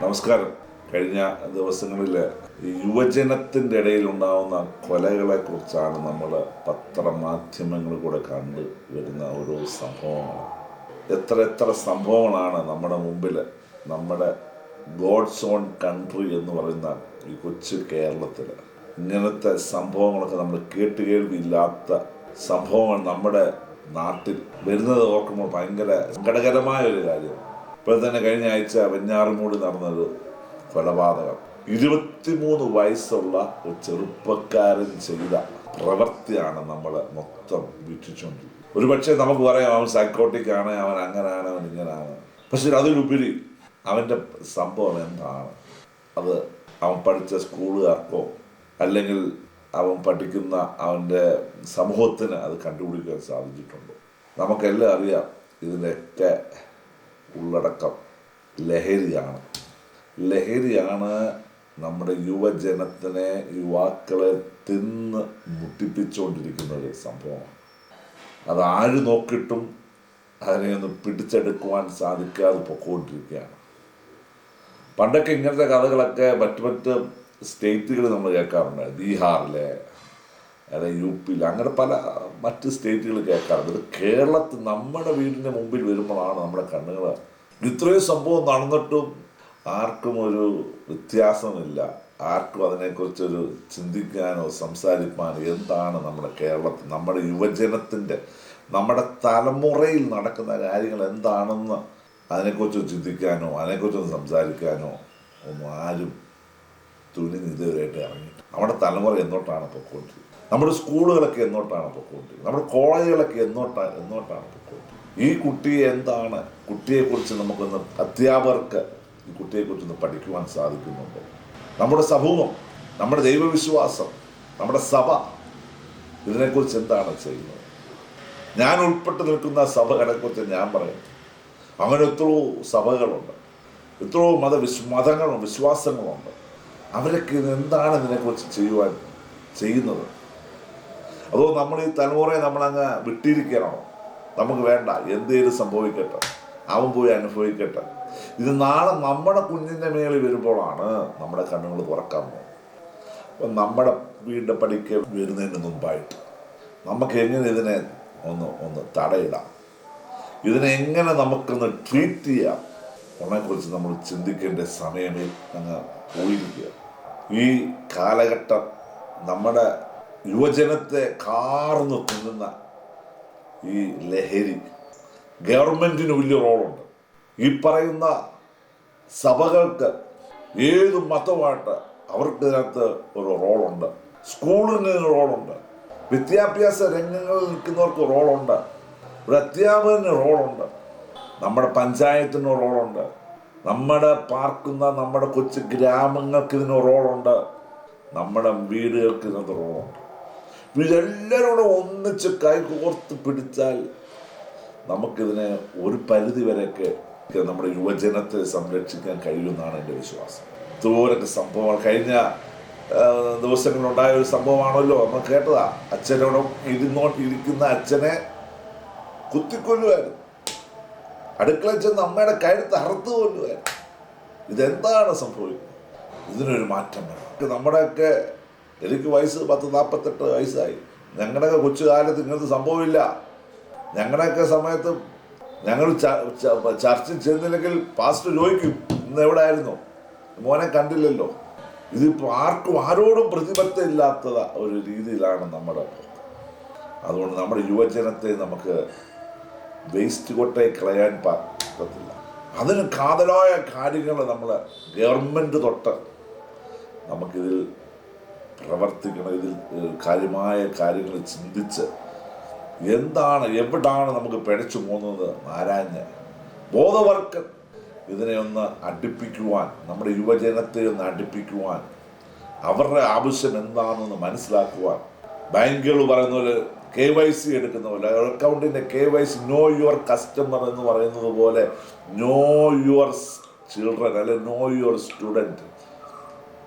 നമസ്കാരം. കഴിഞ്ഞ ദിവസങ്ങളിൽ യുവജനത്തിന്റെ ഇടയിൽ കൊലകളെ കുറിച്ചാണ് നമ്മൾ പത്രമാധ്യമങ്ങൾ കൂടെ കണ്ട് വരുന്ന ഓരോ സംഭവങ്ങൾ എത്ര എത്ര സംഭവങ്ങളാണ് നമ്മുടെ മുമ്പിൽ നമ്മുടെ ഗോഡ്സ് ഓൺ കൺട്രി എന്ന് പറയുന്ന ഈ കൊച്ചു കേരളത്തിൽ. ഇങ്ങനത്തെ സംഭവങ്ങളൊക്കെ നമ്മൾ കേട്ട് കേൾവിയില്ലാത്ത സംഭവങ്ങൾ നമ്മുടെ നാട്ടിൽ വരുന്നത് ഓർക്കുമ്പോൾ ഭയങ്കര സങ്കടകരമായ ഒരു കാര്യമാണ് ഇപ്പോൾ തന്നെ കഴിഞ്ഞ ആഴ്ച വെഞ്ഞാറുമൂട് നടന്നത് കൊലപാതകം. ഇരുപത്തിമൂന്ന് വയസ്സുള്ള ഒരു ചെറുപ്പക്കാരൻ ചെയ്ത പ്രവൃത്തിയാണ് നമ്മൾ മൊത്തം വീക്ഷിച്ചുകൊണ്ടിരിക്കുന്നത്. ഒരു പക്ഷേ നമുക്ക് പറയാം അവൻ സൈക്കോട്ടിക് ആണ് അവൻ അങ്ങനാണ് അവൻ ഇങ്ങനാണ്. പക്ഷെ അതിലുപരി അവന്റെ സംഭവം എന്താണ്? അത് അവൻ പഠിച്ച സ്കൂളുകാർക്കോ അല്ലെങ്കിൽ അവൻ പഠിക്കുന്ന അവന്റെ സമൂഹത്തിന് അത് കണ്ടുപിടിക്കാൻ സാധിച്ചിട്ടുണ്ടോ? നമുക്കെല്ലാം അറിയാം ഇതിന്റെയൊക്കെ ഉള്ളടക്കം. ലഹരിയാണ്. ലഹരിയാണ് നമ്മുടെ യുവജനത്തിനെ യുവാക്കളെ തിന്ന് മുട്ടിപ്പിച്ചുകൊണ്ടിരിക്കുന്ന ഒരു സംഭവമാണ് അത് ആര് നോക്കിയിട്ടും അതിനെ ഒന്ന് പിടിച്ചെടുക്കുവാൻ സാധിക്കാതെ പൊക്കോണ്ടിരിക്കുകയാണ്. പണ്ടൊക്കെ ഇങ്ങനത്തെ കഥകളൊക്കെ മറ്റു മറ്റ് സ്റ്റേറ്റുകൾ നമ്മൾ കേൾക്കാറുണ്ട്. ബീഹാറിലെ അതായത് യു പിയിൽ അങ്ങനെ പല മറ്റ് സ്റ്റേറ്റുകൾ കേൾക്കാറുണ്ട്. കേരളത്തിൽ നമ്മുടെ വീടിന്റെ മുമ്പിൽ വരുമ്പോഴാണ് നമ്മുടെ കണ്ണുകൾ ഇത്രയും സംഭവം നടന്നിട്ടും ആർക്കും ഒരു വ്യത്യാസമില്ല. ആർക്കും അതിനെക്കുറിച്ചൊരു ചിന്തിക്കാനോ സംസാരിക്കാനോ എന്താണ് നമ്മുടെ കേരളത്തിൽ നമ്മുടെ യുവജനത്തിന്റെ നമ്മുടെ തലമുറയിൽ നടക്കുന്ന കാര്യങ്ങൾ എന്താണെന്ന് അതിനെക്കുറിച്ച് ചിന്തിക്കാനോ അതിനെക്കുറിച്ചൊന്ന് സംസാരിക്കാനോ ഒന്നും ആരും തുണി ഇതുവരെയായിട്ട് ഇറങ്ങി നമ്മുടെ തലമുറ എന്നോട്ടാണ് പൊക്കോണ്ടിരിക്കുന്നത്. നമ്മുടെ സ്കൂളുകളൊക്കെ എന്നോട്ടാണ് പൊക്കോണ്ടിരിക്കുന്നത്. നമ്മുടെ കോളേജുകളൊക്കെ എന്നോട്ടാണ് എന്നോട്ടാണ് പൊക്കോണ്ടിരിക്കുന്നത്. ഈ കുട്ടി എന്താണ്? കുട്ടിയെക്കുറിച്ച് നമുക്കൊന്ന് അധ്യാപകർക്ക് ഈ കുട്ടിയെക്കുറിച്ചൊന്ന് പഠിക്കുവാൻ സാധിക്കുന്നുണ്ടോ. നമ്മുടെ സമൂഹം നമ്മുടെ ദൈവവിശ്വാസം നമ്മുടെ സഭ ഇതിനെക്കുറിച്ച് എന്താണ് ചെയ്യുന്നത്? ഞാൻ ഉൾപ്പെട്ട് നിൽക്കുന്ന സഭകളെക്കുറിച്ച് ഞാൻ പറയും അങ്ങനെ എത്രയോ സഭകളുണ്ട്. എത്രയോ മതവിശ് മതങ്ങളും വിശ്വാസങ്ങളുണ്ട്. അവരൊക്കെ എന്താണ് ഇതിനെക്കുറിച്ച് ചെയ്യുവാൻ ചെയ്യുന്നത്? അതോ നമ്മൾ ഈ തലമുറയെ നമ്മളങ്ങ് വിട്ടിരിക്കണോ? നമുക്ക് വേണ്ട. എന്തേലും സംഭവിക്കട്ടെ. അവൻ പോയി അനുഭവിക്കട്ടെ. ഇത് നാളെ നമ്മുടെ കുഞ്ഞിന്റെ മേളിൽ വരുമ്പോഴാണ് നമ്മുടെ കണ്ണുകൾ തുറക്കാൻ പോകുന്നത്. അപ്പം നമ്മുടെ വീടിന്റെ പടിക്ക് വരുന്നതിന് മുമ്പായിട്ട് നമുക്ക് എങ്ങനെ ഇതിനെ ഒന്ന് ഒന്ന് തടയിടാം? ഇതിനെ എങ്ങനെ നമുക്കൊന്ന് ട്രീറ്റ് ചെയ്യാം? അതിനെക്കുറിച്ച് നമ്മൾ ചിന്തിക്കേണ്ട സമയമേ അങ്ങ് പോയിരിക്കുക ഈ കാലഘട്ടം നമ്മുടെ യുവജനത്തെ കാർന്ന് തിന്നുന്ന ഈ ലഹരി ഗവൺമെന്റിന് വലിയ റോളുണ്ട്. ഈ പറയുന്ന സഭകൾക്ക് ഏത് മതമായിട്ട് അവർക്കിതിനകത്ത് ഒരു റോളുണ്ട്. സ്കൂളിന് റോളുണ്ട്. വിദ്യാഭ്യാസ രംഗങ്ങളിൽ നിൽക്കുന്നവർക്ക് റോളുണ്ട്. ഒരു അധ്യാപകന് റോളുണ്ട്. നമ്മുടെ പഞ്ചായത്തിന് റോളുണ്ട്. നമ്മുടെ പാർക്കുന്ന നമ്മുടെ കൊച്ചു ഗ്രാമങ്ങൾക്ക് ഇതിന് റോളുണ്ട്. നമ്മുടെ വീടുകൾക്ക് ഇതിനകത്ത് റോളുണ്ട്. ഇതെല്ലാവരും കൂടെ ഒന്നിച്ച് കൈകോർത്ത് പിടിച്ചാൽ നമുക്കിതിനെ ഒരു പരിധി വരെയൊക്കെ നമ്മുടെ യുവജനത്തെ സംരക്ഷിക്കാൻ കഴിയുമെന്നാണ് എന്റെ വിശ്വാസം. ഇതുപോലൊക്കെ സംഭവങ്ങൾ കഴിഞ്ഞ ദിവസങ്ങളിലുണ്ടായ ഒരു സംഭവമാണല്ലോ. നമ്മൾ കേട്ടതാ അച്ഛനോടും ഇരുന്നോട്ടിരിക്കുന്ന അച്ഛനെ കുത്തിക്കൊല്ലുമായിരുന്നു അടുക്കള ചെന്ന് അമ്മയുടെ കഴുത്ത് അറുത്ത് കൊല്ലുമായിരുന്നു ഇതെന്താണ് സംഭവിക്കുന്നത്? ഇതിനൊരു മാറ്റം വേണം നമ്മുടെയൊക്കെ എനിക്ക് വയസ്സ് പത്ത് നാൽപ്പത്തെട്ട് വയസ്സായി. ഞങ്ങളുടെയൊക്കെ കൊച്ചു കാലത്ത് ഇങ്ങനത്തെ സംഭവമില്ല. ഞങ്ങളുടെയൊക്കെ സമയത്ത് ഞങ്ങൾ ചർച്ചിൽ ചെന്നില്ലെങ്കിൽ പാസ്റ്റർ ചോദിക്കും ഇന്ന് എവിടെ ആയിരുന്നു മോനെ കണ്ടില്ലല്ലോ. ഇതിപ്പോൾ ആർക്കും ആരോടും പ്രതിബദ്ധമില്ലാത്ത ഒരു രീതിയിലാണ് നമ്മുടെ അതുകൊണ്ട് നമ്മുടെ യുവജനത്തെ നമുക്ക് വേസ്റ്റ് കൊട്ടേ കളയാൻ പറ്റത്തില്ല. അതിന് കാതലായ കാര്യങ്ങൾ നമ്മൾ ഗവൺമെന്റ് തൊട്ട് നമുക്കിതിൽ പ്രവർത്തിക്കണം. ഇതിൽ കാര്യമായ കാര്യങ്ങൾ ചിന്തിച്ച് എന്താണ് എവിടാണ് നമുക്ക് പിഴച്ചു പോകുന്നത്? ആരാഞ്ഞ് ബോധവർക്ക് ഇതിനെ ഒന്ന് അടുപ്പിക്കുവാൻ നമ്മുടെ യുവജനത്തെ ഒന്ന് അടുപ്പിക്കുവാൻ അവരുടെ ആവശ്യം എന്താണെന്ന് മനസ്സിലാക്കുവാൻ. ബാങ്കുകൾ പറയുന്ന പോലെ കെ വൈ സി എടുക്കുന്ന പോലെ അക്കൗണ്ടിന്റെ K Y C know your customer എന്ന് പറയുന്നത് പോലെ നോ യുവർ ചിൽഡ്രൻ അല്ലെ നോ യുവർ സ്റ്റുഡന്റ്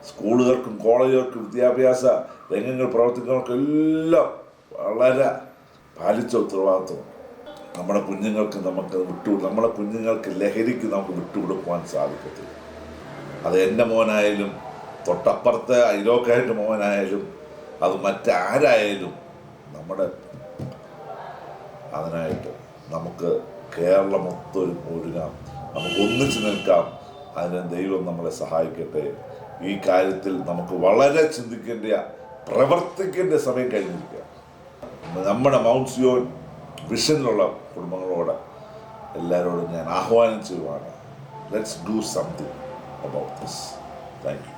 സ്കൂളുകൾക്കും കോളേജുകൾക്കും വിദ്യാഭ്യാസ രംഗങ്ങൾ പ്രവർത്തിക്കുന്നവർക്കും എല്ലാം വളരെ പാലിച്ച ഉത്തരവാദിത്വം. നമ്മുടെ കുഞ്ഞുങ്ങൾക്ക് നമുക്ക് വിട്ടു നമ്മുടെ കുഞ്ഞുങ്ങൾക്ക് ലഹരിക്ക് നമുക്ക് വിട്ടുകൊടുക്കുവാൻ സാധിക്കത്തില്ല. അത് എന്റെ മോനായാലും തൊട്ടപ്പുറത്തെ അയലോക്കായിട്ട് മോനായാലും അത് മറ്റാരായാലും നമ്മുടെ അതിനായിട്ട് നമുക്ക് കേരളം ഒത്തൊരു ഒരുങ്ങാം നമുക്ക് ഒന്നിച്ചു നിൽക്കാം. അതിന് ദൈവം നമ്മളെ സഹായിക്കട്ടെ. ഈ കാര്യത്തിൽ നമുക്ക് വളരെ ചിന്തിക്കേണ്ട പ്രവർത്തിക്കേണ്ട സമയം കഴിഞ്ഞിരിക്കുക നമ്മുടെ മൗൺസിയോ വിഷനിലുള്ള കുടുംബങ്ങളോട് എല്ലാവരോടും ഞാൻ ആഹ്വാനം ചെയ്യുവാണ്. Let's do something about this thank you